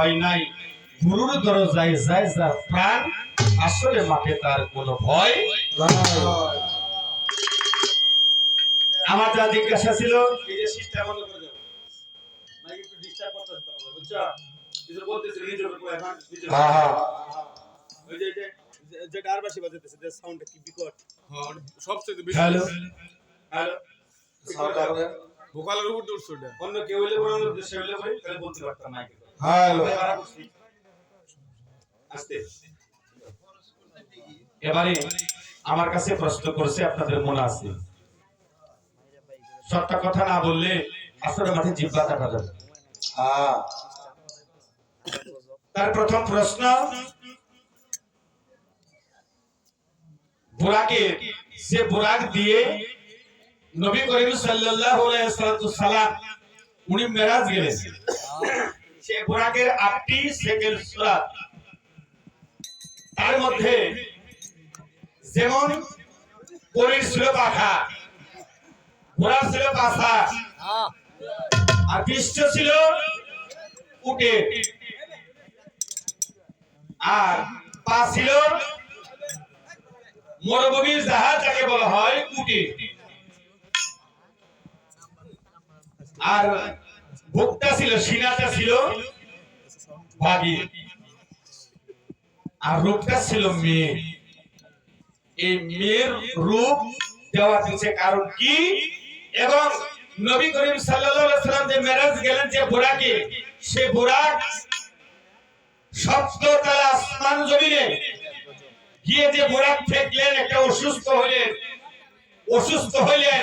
ভয় নাই। গুরুর দরজায় যায় যার প্রাণ আসলে মাঠে তার কোনো ভয় আমার যা জিজ্ঞাসা ছিল এই যে সিস্টেম বন্ধ করে দেবো মাইক একটু ডিস্টার্ব করতেছে তোমাকে বুঝছ? কিছু বলতেছে নিজের উপর এখন নিজের হ্যাঁ হ্যাঁ ওই যে যে যে ডারবাসি বাজাতেছে যে সাউন্ডটা কি বিকট। হ্যাঁ, সবচেয়ে বেশি হ্যালো। হ্যালো। ভোকালের উপর দৌড়ছে অন্য কেউ হইলে বরং সে হইলে বলি তাহলে বলতে পারতাম মাইকে। হ্যালো এবারে আমার কাছে প্রশ্ন করছে আপনাদের মনে আছে? সত্য কথা না বললে আসলে মাঠে জিব্বা কাটা যাবে। হ্যাঁ। তার প্রথম প্রশ্ন বুরাকে সে বুরাক দিয়ে নবী করিম সাল্লাল্লাহু আলাইহি সাল্লাম উনি মেরাজ গেলেন। তার মধ্যে যেমন ছিল পাখা ঘোড়া ছিল পাখা, আর পৃষ্ঠ ছিল উটে। আর পা ছিল মরুভূমির জাহাজ, যাকে বলা হয় উটে। আর ভোক্তা ছিল সিনাটা ছিল, বাগি। আর রূপটা ছিল মেয়ে। এই মেয়ের রূপ দেওয়া দিচ্ছে কারণ কি? এবং নবী করিম সাল্লাম যে মেরাজ গেলেন যে বুড়াকে সে বুড়াক সপ্ততলা আসমান জমিনে গিয়ে যে বুড়াক ফেকলেন একটা অসুস্থ হইলেন অসুস্থ হইলেন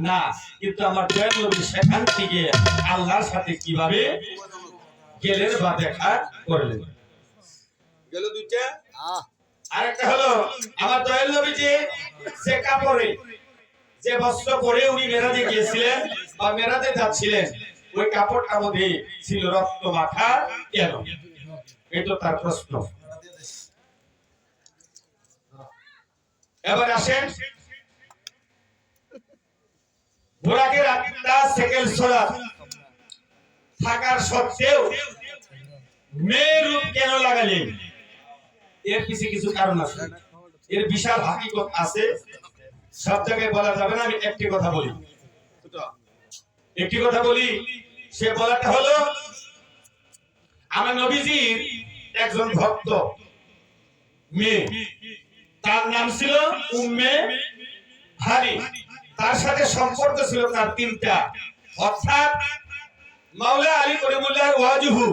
না কিন্তু আমার জয় নবী সেখান থেকে আল্লাহর সাথে কীভাবে গেলেন বা দেখা করলেন? গেল দুইটা? আর একটা হলো আমার দয়াল নবী যে সে কাপড়ে যে বস্ত্র পরে উনি মেরাজে গিয়েছিলেন বা মেরাজে যাচ্ছিলেন ওই কাপড়টার মধ্যে ছিল রক্ত মাখা কেন? এটা তার প্রশ্ন। এবার আসেন। থাকার সত্ত্বেও রূপ কেন লাগালেন এর কিছু কারণ আছে। এর বিশাল আছে। সব জায়গায় বলা যাবে না, আমি একটি কথা বলি। একটি কথা বলি, সে বলাটা হলো, আমার নবীজির একজন ভক্ত মেয়ে। তার নাম ছিল উম্মে হানি তার সাথে সম্পর্ক ছিল তার তিনটা। অর্থাৎ মাওলা আলী করিমুল্লাহ ওয়াজুহু।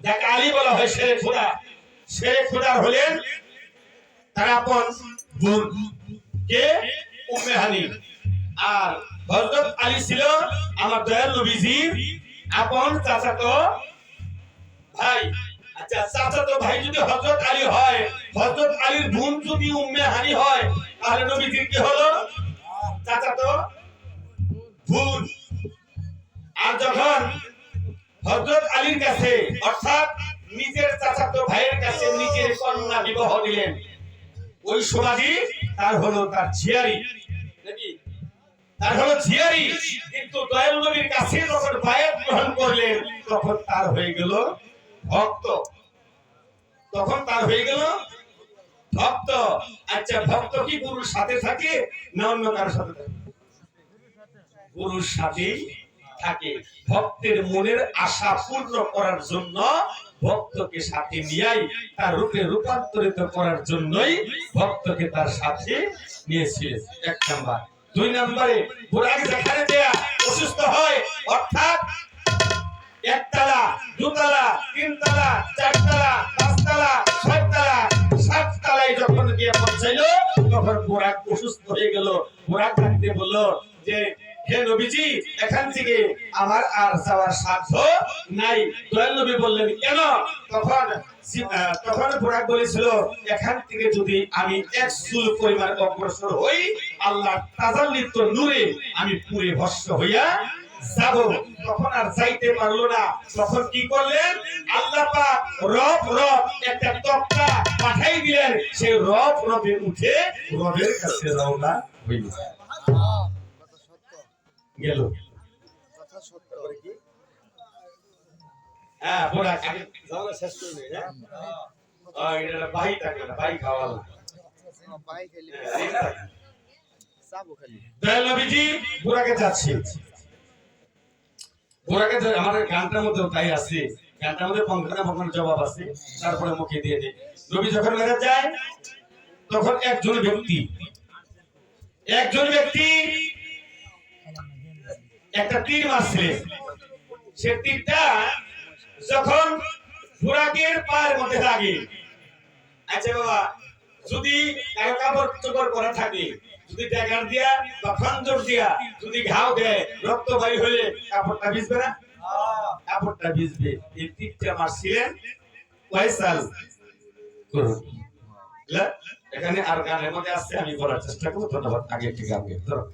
যাকে আলী বলা হয় শেরে খোদা। শেরে খোদার হলেন তার আপন বোন কে? উম্মে হানি আর হযরত আলী ছিল আমার দয়াল নবীজির আপন চাচাতো ভাই। আচ্ছা চাচাতো ভাই যদি হযরত আলী হয়, হযরত আলীর বোন যদি উম্মে হানি হয়, তাহলে নবীজির কি হলো? চাচাতো বোন আর যখন হযরত আলীর কাছে, অর্থাৎ নিজের চাচাতো ভাইয়ের কাছে নিজের কন্যা বিবাহ দিলেন, ওই সমাধি তার হলো তার ঝিয়ারি। তার হলো ঝিয়ারি। কিন্তু দয়াল নবীর কাছে যখন বায়াত গ্রহণ করলেন, তখন তার হয়ে গেল ভক্ত। তখন তার হয়ে গেল ভক্ত। আচ্ছা ভক্ত কি গুরুর সাথে থাকে না অন্য কারোর সাথে থাকে? গুরুর সাথেই থাকে। ভক্তের মনের আশা পূর্ণ করার জন্য ভক্তকে সাথে নিয়েই, তার রূপে রূপান্তরিত করার জন্যই ভক্তকে তার সাথে নিয়েছিলেন এক নাম্বার। দুই নম্বরে, বুড়াকে দেয়া, অসুস্থ হয়, অর্থাৎ একতলা, দুতলা, তিনতলা, চারতলা তখন বোরাক অসুস্থ হয়ে গেল। বোরাক ডাকতে বলল যে, হে নবীজি, এখান থেকে আমার আর যাওয়ার সাধ্য নাই। দয়াল নবী বললেন, কেন? তখন তখন বুরাক বলেছিল, এখান থেকে যদি আমি এক চুল পরিমাণ অগ্রসর হই, আল্লাহ তাজাল্লিত নূরে আমি পুরে ভস্ম হইয়া যাব। তখন আর যাইতে পারল না। তখন কি করলেন? আল্লাহ পাক একটা পাঠাই দিলেন। সেই উঠে কাছে রওনা হইল। গেল। হ্যাঁ হ্যাঁ? আমাদের গানটার মধ্যে তাই আছে। আছে। তারপরে মুখে দিয়ে দিই। নবী যখন যায়, তখন একজন ব্যক্তি একজন ব্যক্তি একটা তীর সে তীরটা যখন আচ্ছা বাবা, যদি থাকে দিয়া দিয়া যদি ঘাও দেয়, রক্ত বাড়ি হলে কাপড়টা ভিজবে না? কাপড়টা ভিজবে এই করুন এখানে আর গানের মধ্যে আসছে আমি বলার চেষ্টা করব। ধন্যবাদ। আগে একটি গান ধরো।